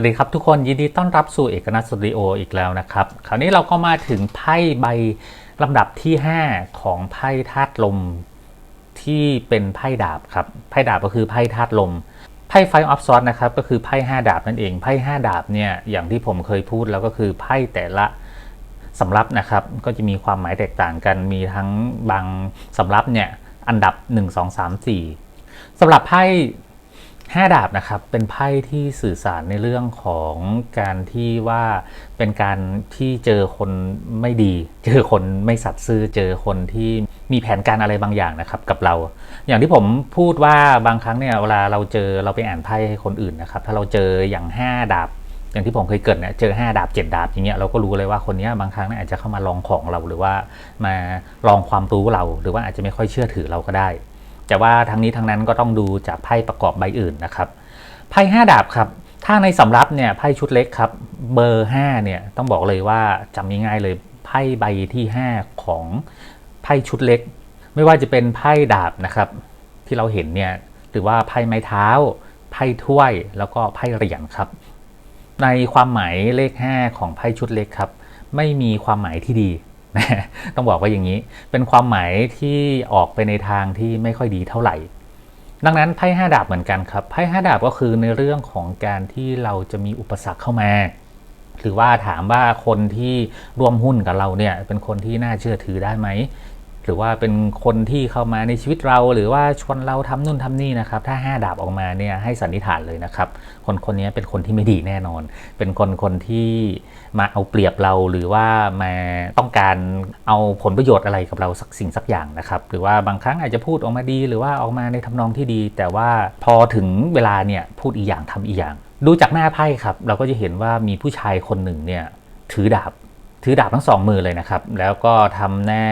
วัสดีครับทุกคนยินดีต้อนรับสู่เอกนัทสตูดิโออีกแล้วนะครับ คราวนี้เราก็มาถึงไพ่ใบลำดับที่ 5 ของไพ่ธาตุลมที่เป็นไพ่ดาบครับไพ่ดาบก็คือไพ่ธาตุลมไพ่ไฟออฟซอสนะครับก็คือไพ่5ดาบนั่นเองไพ่5ดาบเนี่ยอย่างที่ผมเคยพูดแล้วก็คือไพ่แต่ละสำรับนะครับก็จะมีความหมายแตกต่างกันมีทั้งบางสำรับเนี่ยอันดับ 1 2 3 4สำหรับไพ่ ห้าดาบนะครับเป็นไพ่ที่สื่อสารในเรื่องของการที่ว่าเป็นการที่เจอคนไม่ดี เจอคนไม่สัตย์ซื่อเจอคนที่มีแผนการอะไรบางอย่างนะครับกับเรา อย่างที่ผมพูดว่าบางครั้งเนี่ยเวลาเราเจอเราไปอ่านไพ่ให้คนอื่นนะครับถ้าเราเจออย่าง 5 ดาบ อย่างที่ผมเคยเกิดเนี่ยเจอ 5 ดาบ 7 ดาบอย่างเงี้ยเราก็รู้เลยว่าคนนี้บางครั้งเนี่ยอาจจะเข้ามาลองของเราหรือว่ามาลองความรู้เรา หรือว่าอาจจะไม่ค่อยเชื่อถือเราก็ได้ แต่ว่าทั้งนี้ทั้งนั้นก็ต้องดูจากไพ่ประกอบใบอื่นนะครับไพ่ห้าดาบครับถ้าในสำรับเนี่ยไพ่ชุดเล็กครับเบอร์5เนี่ยต้องบอกเลยว่าจำง่ายๆเลยไพ่ใบที่ 5 ของไพ่ชุดเล็ก ไม่ว่าจะเป็นไพ่ดาบนะครับที่เราเห็นเนี่ยหรือว่าไพ่ไม้เท้า ไพ่ถ้วยแล้วก็ไพ่เหรียญครับ ในความหมายเลข 5 ของไพ่ชุดเล็กครับ ไม่มีความหมายที่ดี ต้องบอกว่าอย่างนี้ เป็นความหมายที่ออกไปในทางที่ไม่ค่อยดีเท่าไหร่ ดังนั้นไพ่ห้าดาบเหมือนกันครับ ไพ่ห้าดาบก็คือในเรื่องของการที่เราจะมีอุปสรรคเข้ามา หรือว่าถามว่าคนที่ร่วมหุ้นกับเราเนี่ยเป็นคนที่น่าเชื่อถือได้ไหม หรือว่าเป็นคนที่เข้ามาในชีวิตเรา หรือว่าชวนเราทำนู่นทำนี่นะครับ ถ้า 5 ดาบออกมาเนี่ยให้สันนิษฐานเลยนะครับ คนคนนี้เป็นคนที่ไม่ดีแน่นอน เป็นคนคนที่มาเอาเปรียบเราหรือว่ามาต้องการเอาผลประโยชน์อะไรกับเราสักสิ่งสักอย่างนะครับ หรือว่าบางครั้งอาจจะพูดออกมาดี หรือว่าออกมาในทำนองที่ดี แต่ว่าพอถึงเวลาเนี่ยพูดอีกอย่างทำอีกอย่าง ดูจากหน้าไพ่ครับ เราก็จะเห็นว่ามีผู้ชายคนหนึ่งเนี่ยถือดาบถือดาบทั้งสองมือเลยนะครับ แล้วก็ทำหน้า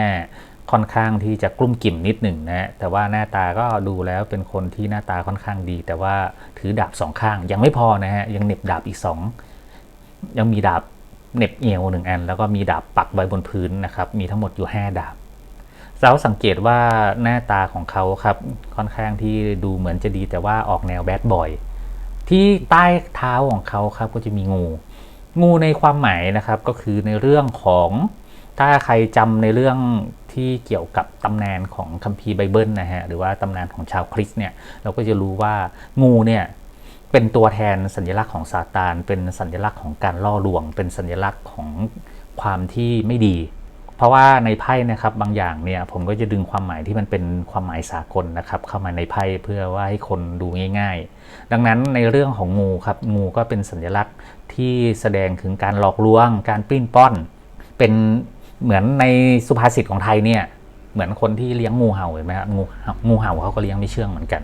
ค่อนข้างที่จะกลุ้มกิ่มนิดหนึ่งนะแต่ว่าหน้าตาก็ดูแล้วเป็นคนที่หน้าตาค่อนข้างดี แต่ว่าถือดาบสองข้างยังไม่พอนะฮะยังเน็บดาบอีกสองยังมีดาบเน็บเอวหนึ่งอัน แล้วก็มีดาบปักไว้บนพื้นนะครับมีทั้งหมดอยู่ 5 ดาบเราสังเกตว่าหน้าตาของเขาครับค่อนข้างที่ดูเหมือนจะดีแต่ว่าออกแนวแบดบอยที่ใต้เท้าของเขาครับก็จะมีงู งูในความหมายนะครับก็คือในเรื่องของ ถ้าใครจำในเรื่องที่เกี่ยวกับตำนานของคัมภีร์ไบเบิลนะฮะหรือว่าตำนานของชาวคริสต์เนี่ยเราก็จะรู้ว่างูเนี่ยเป็นตัวแทนสัญลักษณ์ของซาตาน เป็นสัญลักษณ์ของการล่อลวง เป็นสัญลักษณ์ของความที่ไม่ดี เพราะว่าในไพ่นะครับบางอย่างเนี่ยผมก็จะดึงความหมายที่มันเป็นความหมายสากลนะครับเข้ามาในไพ่เพื่อว่าให้คนดูง่าย ๆ ดังนั้นในเรื่องของงูครับงูก็เป็นสัญลักษณ์ที่แสดงถึงการหลอกลวง การปิ้นป้อน เป็น เหมือนในสุภาษิตของไทยเนี่ย เหมือนคนที่เลี้ยงงูเห่าเห็นไหมครับงูงูเห่าเขาก็เลี้ยงไม่เชื่องเหมือนกัน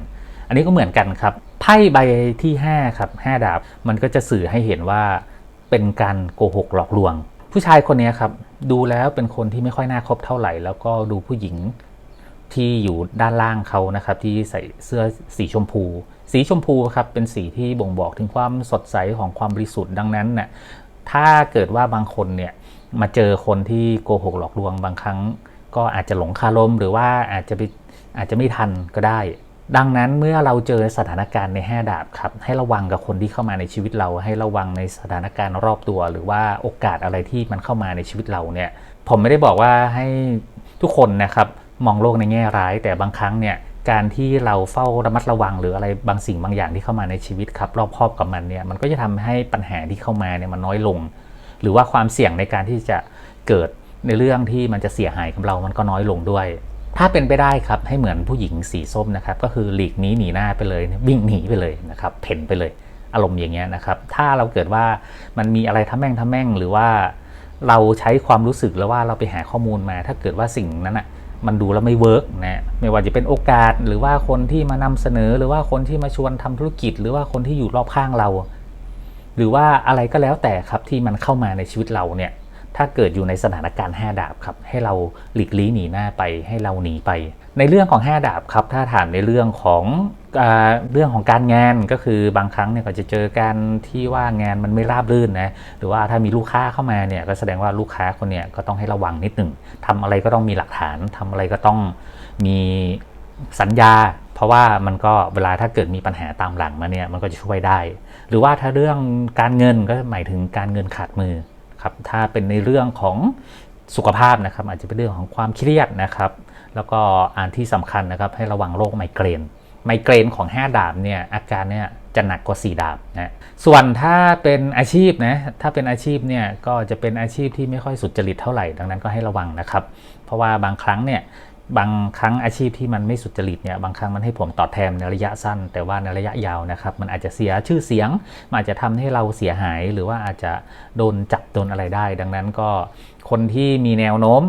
อันนี้ก็เหมือนกันครับไพ่ใบที่5ครับ5ดาบมันก็จะสื่อให้เห็นว่าเป็นการโกหกหลอกลวง ผู้ชายคนนี้ครับดูแล้วเป็นคนที่ไม่ค่อยน่าคบเท่าไหร่ แล้วก็ดูผู้หญิงที่อยู่ด้านล่างเขานะครับ ที่ใส่เสื้อสีชมพู สีชมพูครับเป็นสีที่บ่งบอกถึงความสดใสของความบริสุทธิ์ดังนั้นน่ะถ้าเกิดว่าบางคนเนี่ย มาเจอคนที่โกหกหลอกลวงบางครั้ง ก็อาจจะหลงคารมหรือว่าอาจจะไปอาจจะไม่ทันก็ได้ ดังนั้นเมื่อเราเจอสถานการณ์ใน 5 ดาบครับ ให้ระวังกับคนที่เข้ามาในชีวิตเรา ให้ระวังในสถานการณ์รอบตัว หรือว่าโอกาสอะไรที่มันเข้ามาในชีวิตเราเนี่ย ผมไม่ได้บอกว่าให้ทุกคนนะครับมองโลกในแง่ร้าย แต่บางครั้งเนี่ยการที่เราเฝ้าระมัดระวังหรืออะไรบางสิ่งบางอย่างที่เข้ามาในชีวิตครับ รอบครอบกับมันเนี่ยมันก็จะทำให้ปัญหาที่เข้ามาเนี่ยมันน้อยลง หรือว่าความเสี่ยงในการที่จะเกิดในเรื่องที่มันจะเสียหายกับเรามันก็น้อยลงด้วย ถ้าเป็นไปได้ครับให้เหมือนผู้หญิงสีส้มนะครับ ก็คือหลีกนี้หนีหน้าไปเลยวิ่งหนีไปเลยนะครับเพ่นไปเลยอารมณ์อย่างเงี้ยนะครับ ถ้าเราเกิดว่ามันมีอะไรทำแม่งทำแม่งหรือว่าเราใช้ความรู้สึกแล้วว่าเราไปหาข้อมูลมา ถ้าเกิดว่าสิ่งนั้นอะมันดูแล้วไม่เวิร์กนะไม่ว่าจะเป็นโอกาสหรือว่าคนที่มานำเสนอ หรือว่าคนที่มาชวนทำธุรกิจ หรือว่าคนที่อยู่รอบข้างเรา หรือว่าอะไรก็แล้วแต่ครับที่มันเข้ามาในชีวิตเราเนี่ยถ้าเกิดอยู่ในสถานการณ์ 5 ดาบครับให้เราหลีกลี่หนีหน้าไปให้เราหนีไป ในเรื่องของ 5 ดาบครับถ้าถามในเรื่องของอเรื่องของการงานก็คือบางครั้งเนี่ยก็จะเจอการที่ว่างานมันไม่ราบรื่นนะหรือว่าถ้ามีลูกค้าเข้ามาเนี่ยก็แสดงว่าลูกค้าคนเนี้ยก็ต้องให้ระวังนิดหนึ่งทำอะไรก็ต้องมีหลักฐานทำอะไรก็ต้องมีสัญญา เพราะว่ามันก็เวลาถ้าเกิดมีปัญหาตามหลังมาเนี่ยมันก็จะช่วยได้ หรือว่าถ้าเรื่องการเงินก็หมายถึงการเงินขาดมือครับถ้าเป็นในเรื่องของสุขภาพนะครับอาจจะเป็นเรื่องของความเครียดนะครับ แล้วก็อันที่สำคัญนะครับให้ระวังโรคไมเกรน ไมเกรนของ 5 ดาบเนี่ยอาการเนี่ยจะหนักกว่า 4 ดาบนะส่วนถ้าเป็นอาชีพนะถ้าเป็นอาชีพเนี่ยก็จะเป็นอาชีพที่ไม่ค่อยสุจริตเท่าไหร่ดังนั้นก็ให้ระวังนะครับ เพราะว่าบางครั้งเนี่ย บางครั้งอาชีพที่มันไม่สุจริตเนี่ยบางครั้งมันให้ผลตอบแทนในระยะสั้น แต่ว่าในระยะยาวนะครับมันอาจจะเสียชื่อเสียงมันอาจจะทำให้เราเสียหาย หรือว่าอาจจะโดนจับโดนอะไรได้ ดังนั้นก็คนที่มีแนวโน้ม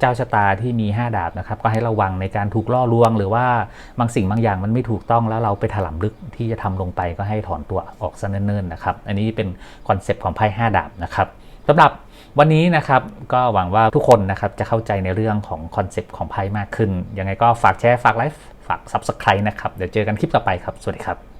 เจ้าชะตาที่มี 5 ดาบนะครับก็ให้ระวังในการถูกล่อลวง หรือว่าบางสิ่งบางอย่างมันไม่ถูกต้องแล้วเราไปถลำลึกที่จะทำลงไปก็ให้ถอนตัวออกซะเนิ่นๆนะครับ อันนี้เป็นคอนเซปต์ของไพ่5ดาบนะครับ สำหรับวันนี้นะครับก็หวังว่าทุกคนนะครับจะเข้าใจในเรื่องของคอนเซปต์ของไพ่มากขึ้น ยังไงก็ฝากแชร์ ฝากไลฟ์ ฝาก Subscribe นะครับ เดี๋ยวเจอกันคลิปต่อไปครับ สวัสดีครับ